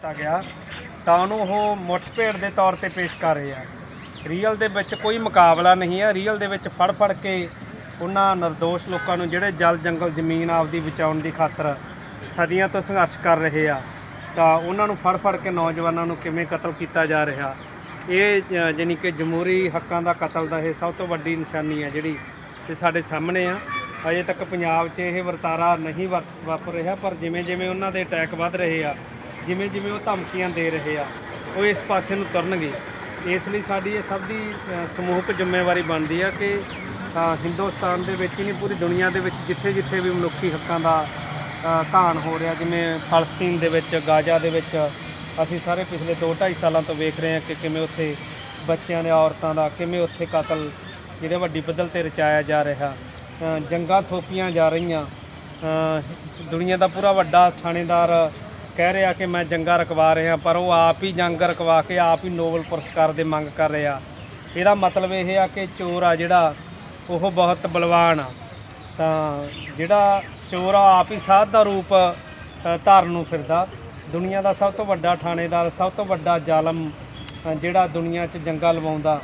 ਕੀਤਾ ਗਿਆ ਤਾਂ ਉਹਨੂੰ ਉਹ ਮੁੱਠਭੇੜ ਦੇ ਤੌਰ ਤੇ ਪੇਸ਼ ਕਰ ਰਹੇ ਆ। ਰੀਅਲ ਦੇ ਵਿੱਚ ਕੋਈ ਮੁਕਾਬਲਾ ਨਹੀਂ ਹੈ ਰੀਅਲ ਦੇ ਵਿੱਚ ਫੜ ਫੜ ਕੇ ਉਹਨਾਂ નિર્ਦੋਸ਼ ਲੋਕਾਂ ਨੂੰ ਜਿਹੜੇ ਜਲ ਜੰਗਲ ਜ਼ਮੀਨ ਆਪਦੀ ਬਚਾਉਣ ਦੀ ਖਾਤਰ ਸਦੀਆਂ ਤੋਂ ਸੰਘਰਸ਼ ਕਰ ਰਹੇ ਆ ਤਾਂ ਉਹਨਾਂ ਨੂੰ ਫੜ ਫੜ ਕੇ ਨੌਜਵਾਨਾਂ ਨੂੰ ਕਿਵੇਂ ਕਤਲ ਕੀਤਾ ਜਾ ਰਿਹਾ? ਇਹ ਅ, ਜਾਣੀ ਕਿ ਜਮਹੂਰੀ ਹੱਕਾਂ ਦਾ ਕਤਲ ਦਾ ਇਹ ਸਭ ਤੋਂ ਵੱਡੀ ਨਿਸ਼ਾਨੀ ਹੈ ਜਿਹੜੀ ਤੇ ਸਾਡੇ ਸਾਹਮਣੇ ਆ। ਅਜੇ ਤੱਕ ਪੰਜਾਬ 'ਚ ਇਹ ਵਰਤਾਰਾ ਨਹੀਂ ਵਾਪਰ ਰਿਹਾ ਪਰ ਜਿਵੇਂ ਜਿਵੇਂ ਉਹਨਾਂ ਦੇ ਅਟੈਕ ਵੱਧ ਰਹੇ ਆ ਜਿਵੇਂ ਜਿਵੇਂ ਉਹ ਧਮਕੀਆਂ ਦੇ ਰਹੇ ਆ ਉਹ ਇਸ ਪਾਸੇ ਨੂੰ ਤੁਰਨਗੇ। ਇਸ ਲਈ ਸਾਡੀ ਇਹ ਸਭ ਦੀ ਅ, ਸਮੂਹਕ ਜ਼ਿੰਮੇਵਾਰੀ ਬਣਦੀ ਆ ਕਿ ਹਿੰਦੁਸਤਾਨ ਦੇ ਵਿੱਚ ਹੀ ਨਹੀਂ ਪੂਰੀ ਦੁਨੀਆ ਦੇ ਵਿੱਚ ਜਿੱਥੇ ਜਿੱਥੇ ਵੀ ਮਨੁੱਖੀ ਹੱਕਾਂ ਦਾ ਧਾਨ ਹੋ ਰਿਹਾ ਜਿਵੇਂ ਫਲਸਤੀਨ ਦੇ ਵਿੱਚ ਗਾਜ਼ਾ ਦੇ ਵਿੱਚ ਅਸੀਂ ਸਾਰੇ ਪਿਛਲੇ 2-2.5 ਸਾਲਾਂ ਤੋਂ ਵੇਖ ਰਹੇ ਹਾਂ ਕਿ ਕਿਵੇਂ ਉੱਥੇ ਬੱਚਿਆਂ ਦੇ ਔਰਤਾਂ ਦਾ ਕਿਵੇਂ ਉੱਥੇ ਕਤਲ ਜਿਹੜੇ ਵੱਡੀ ਪੱਧਰ ਤੇ ਰਚਾਇਆ ਜਾ ਰਿਹਾ। ਜੰਗਾਂ ਥੋਪੀਆਂ ਜਾ ਰਹੀਆਂ। ਦੁਨੀਆ ਦਾ ਪੂਰਾ ਵੱਡਾ ਥਾਣੇਦਾਰ ਕਹਿ ਰਿਹਾ ਕਿ ਮੈਂ ਜੰਗਾ ਰਕਵਾ ਰਿਹਾ ਪਰ ਉਹ ਆਪ ਹੀ ਜੰਗ ਰਕਵਾ ਕੇ ਆਪ ਹੀ ਨੋਬਲ ਪੁਰਸਕਾਰ ਦੇ ਮੰਗ ਕਰ ਰਿਹਾ। ਇਹਦਾ ਮਤਲਬ ਇਹ ਆ ਕਿ ਚੋਰ ਆ ਜਿਹੜਾ ਉਹ ਬਹੁਤ ਬਲਵਾਨ ਆ। ਤਾਂ ਜਿਹੜਾ ਚੋਰ ਆ ਆਪ ਹੀ ਸਾਧ ਦਾ ਰੂਪ ਅ, ਧਾਰਨ ਨੂੰ ਫਿਰਦਾ। ਦੁਨੀਆ ਦਾ ਸਭ ਤੋਂ ਵੱਡਾ ਥਾਣੇਦਾਰ ਸਭ ਤੋਂ ਵੱਡਾ ਜ਼ਾਲਮ ਜਿਹੜਾ ਦੁਨੀਆ 'ਚ ਜੰਗਾ ਲਵਾਉਂਦਾ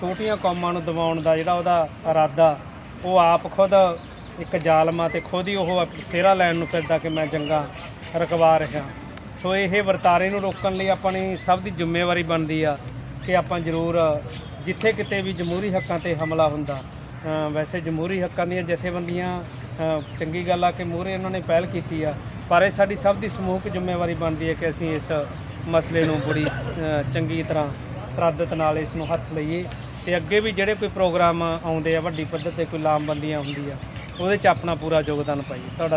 ਛੋਟੀਆਂ ਕੌਮਾਂ ਨੂੰ ਦਬਾਉਣ ਦਾ ਜਿਹੜਾ ਉਹਦਾ ਇਰਾਦਾ ਉਹ ਆਪ ਖੁਦ ਇੱਕ ਜ਼ਾਲਮ ਆ ਤੇ ਖੁਦ ਹੀ ਉਹ ਸਿਹਰਾ ਲੈਣ ਨੂੰ ਫਿਰਦਾ ਕਿ ਮੈਂ ਜੰਗਾ ਰਕਵਾ ਹਾਂ। ਸੋ ਇਹ ਵਰਤਾਰੇ ਨੂੰ ਰੋਕਣ ਲਈ ਆਪਣੀ ਸਭ ਦੀ ਜ਼ਿੰਮੇਵਾਰੀ ਬਣਦੀ ਆ ਕਿ ਆਪਾਂ ਜ਼ਰੂਰ ਜਿੱਥੇ ਕਿਤੇ ਵੀ ਜਮਹੂਰੀ ਹੱਕਾਂ ਤੇ ਹਮਲਾ ਹੁੰਦਾ ਵੈਸੇ ਜਮਹੂਰੀ ਹੱਕਾਂ ਦੀਆਂ ਜਥੇਬੰਦੀਆਂ ਚੰਗੀ ਗੱਲ ਆ ਕਿ ਮੂਹਰੇ ਉਹਨਾਂ ਨੇ ਪਹਿਲ ਕੀਤੀ ਆ, ਪਰ ਇਹ ਸਾਡੀ ਸਭ ਦੀ ਸਮੂਹਕ ਜ਼ਿੰਮੇਵਾਰੀ ਬਣਦੀ ਹੈ ਕਿ ਅਸੀਂ ਇਸ ਮਸਲੇ ਨੂੰ ਬੜੀ ਚੰਗੀ ਤਰ੍ਹਾਂ ਤਰਾਦਤ ਨਾਲ ਇਸ ਨੂੰ ਹੱਥ ਲਈਏ ਤੇ ਅੱਗੇ ਵੀ ਜਿਹੜੇ ਕੋਈ ਪ੍ਰੋਗਰਾਮ ਆਉਂਦੇ ਆ, ਵੱਡੀ ਪੱਧਰ ਤੇ ਕੋਈ ਲਾਮਬੰਦੀਆਂ ਹੁੰਦੀ ਆ ਉਹਦੇ 'ਚ ਆਪਣਾ ਪੂਰਾ ਯੋਗਦਾਨ ਪਾਈਏ। ਤੁਹਾਡਾ